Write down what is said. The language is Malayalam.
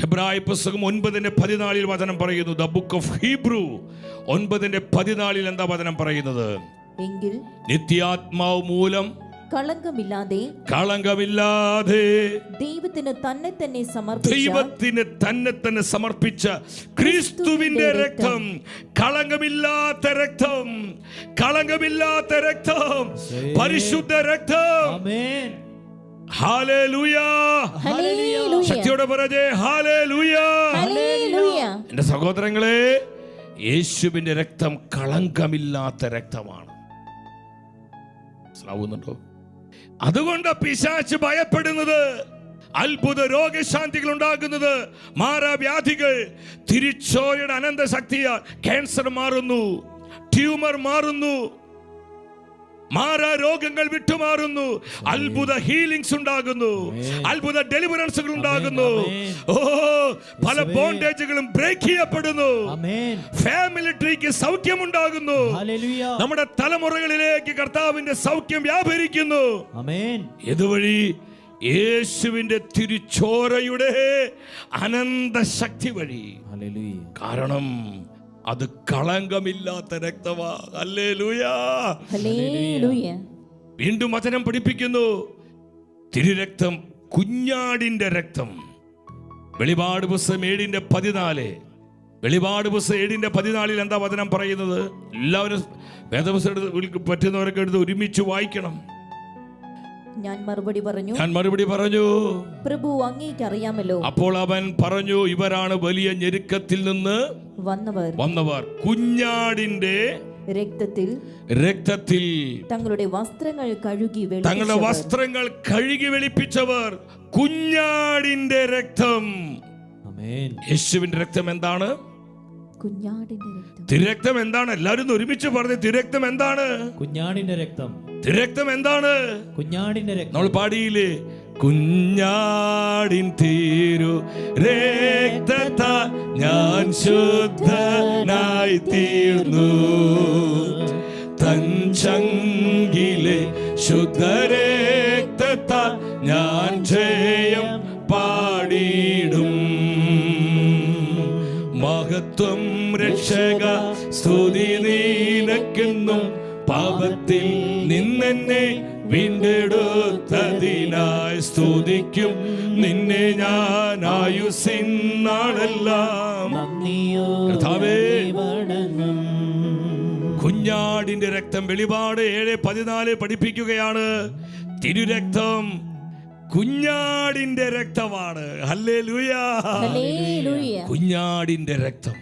ഹെബ്രായ പുസ്തകം ഒൻപതിന്റെ പതിനാലിൽ വചനം പറയുന്നു ദ ബുക്ക് ഓഫ് ഹീബ്രു. ഒൻപതിന്റെ പതിനാലിൽ എന്താ വചനം പറയുന്നത്? എങ്കിൽ നിത്യാത്മാവ് മൂലം കളങ്കമില്ലാതെ കളങ്കമില്ലാതെ ദൈവത്തിന് തന്നെ തന്നെ സമർപ്പിച്ച ദൈവത്തിന് തന്നെ തന്നെ സമർപ്പിച്ച ക്രിസ്തുവിന്റെ രക്തം കളങ്കമില്ലാത്ത രക്തം കളങ്കമില്ലാത്ത രക്തം പരിശുദ്ധ രക്തം. ആമേൻ. ഹാലേലൂയ ഹല്ലേലൂയ. ശക്തിയോടെ പറഞ്ഞേ ഹല്ലേലൂയ. എന്റെ സഹോദരങ്ങളെ യേശുവിന്റെ രക്തം കളങ്കമില്ലാത്ത രക്തമാണ്. മനസ്സിലാവുന്നുണ്ടോ? അതുകൊണ്ട് പിശാച്ച് ഭയപ്പെടുന്നത്. അത്ഭുത രോഗശാന്തികൾ ഉണ്ടാകുന്നത് മാരാവ്യാധികൾ തിരിച്ചോയുടെ അനന്ത ശക്തിയാൽ ക്യാൻസർ മാറുന്നു. ട്യൂമർ മാറുന്നു. മാറാ രോഗങ്ങൾ വിട്ടുമാറുന്നു അത്ഭുത ഹീലിംഗ്സ് ഉണ്ടാകുന്നു. അത്ഭുത ഡെലിവറൻസുകൾ ഉണ്ടാകുന്നു. ഓ പല ബോണ്ടേജുകളും ബ്രേക്ക് ചെയ്യപ്പെടുന്നു. ഫാമിലി ട്രീക്ക് സൗഖ്യമുണ്ടാകുന്നു. ഹല്ലേലൂയ. നമ്മുടെ തലമുറകളിലേക്ക് കർത്താവിന്റെ സൗഖ്യം വ്യാപരിക്കുന്നു. ഇതുവഴി യേശുവിന്റെ തിരിച്ചോരയുടെ അനന്ത ശക്തി വഴി കാരണം അത് കളങ്കമില്ലാത്ത രക്തമാ. വീണ്ടും വചനം പഠിപ്പിക്കുന്നു. തിരുരക്തം കുഞ്ഞാടിന്റെ രക്തം. വെളിപാട് പുസ്തകം ഏഴിന്റെ പതിനാല്. വെളിപാട് പുസ്തകം ഏഴിന്റെ പതിനാലിൽ എന്താ വചനം പറയുന്നത്? എല്ലാവരും വേദപുസ്തകം പറ്റുന്നവരൊക്കെ എടുത്ത് ഒരുമിച്ച് വായിക്കണം. ഞാൻ മറുപടി പറഞ്ഞു. ഞാൻ മറുപടി പറഞ്ഞു. പ്രഭു അങ്ങേക്ക് അറിയാമല്ലോ. അപ്പോൾ അവൻ പറഞ്ഞു ഇവരാണ് വലിയ ഞെരുക്കത്തിൽ നിന്ന് വന്നവർ വന്നവർ കുഞ്ഞാടിന്റെ രക്തത്തിൽ രക്തത്തിൽ തങ്ങളുടെ വസ്ത്രങ്ങൾ കഴുകി തങ്ങളുടെ. വസ്ത്രങ്ങൾ കഴുകി വെളിപ്പിച്ചവർ കുഞ്ഞാടിന്റെ രക്തം. ആമേൻ. യേശുവിന്റെ രക്തം എന്താണ്? കുഞ്ഞാടിന്റെ രക്തം. തിരക്തം എന്താണ്? എല്ലാവരും ഒരുമിച്ച് പറഞ്ഞു തിരക്തം എന്താണ്? കുഞ്ഞാടിന്റെ രക്തം. തിരക്തം എന്താണ്? കുഞ്ഞാടിന്റെ രക്തം. നമ്മൾ പാടിയില്ലേ? കുഞ്ഞാടിൻ തീരു രക്തത ഞാൻ ശുദ്ധനായി തീർന്നു. തഞ്ചങ്കിലെ ശുദ്ധരക്തത ഞാൻ ജയം പാടിയിടും. മഹത്വം രക്ഷക സ്തുതി നീനക്കെന്നും പാപത്തിൽ നിന്നെന്നെ വീണ്ടെടുത്തതിനായി സ്തുതിക്കും. നിന്നെ ഞാൻ ആയുസിന്നാളെല്ലാം കർത്താവേ. കുഞ്ഞാടിന്റെ രക്തം വെളിപാട് ഏഴ് പതിനാല് പഠിപ്പിക്കുകയാണ്. തിരുരക്തം കുഞ്ഞാടിന്റെ രക്തമാണ്. ഹല്ലേ ഹല്ലേലൂയ. കുഞ്ഞാടിന്റെ രക്തം.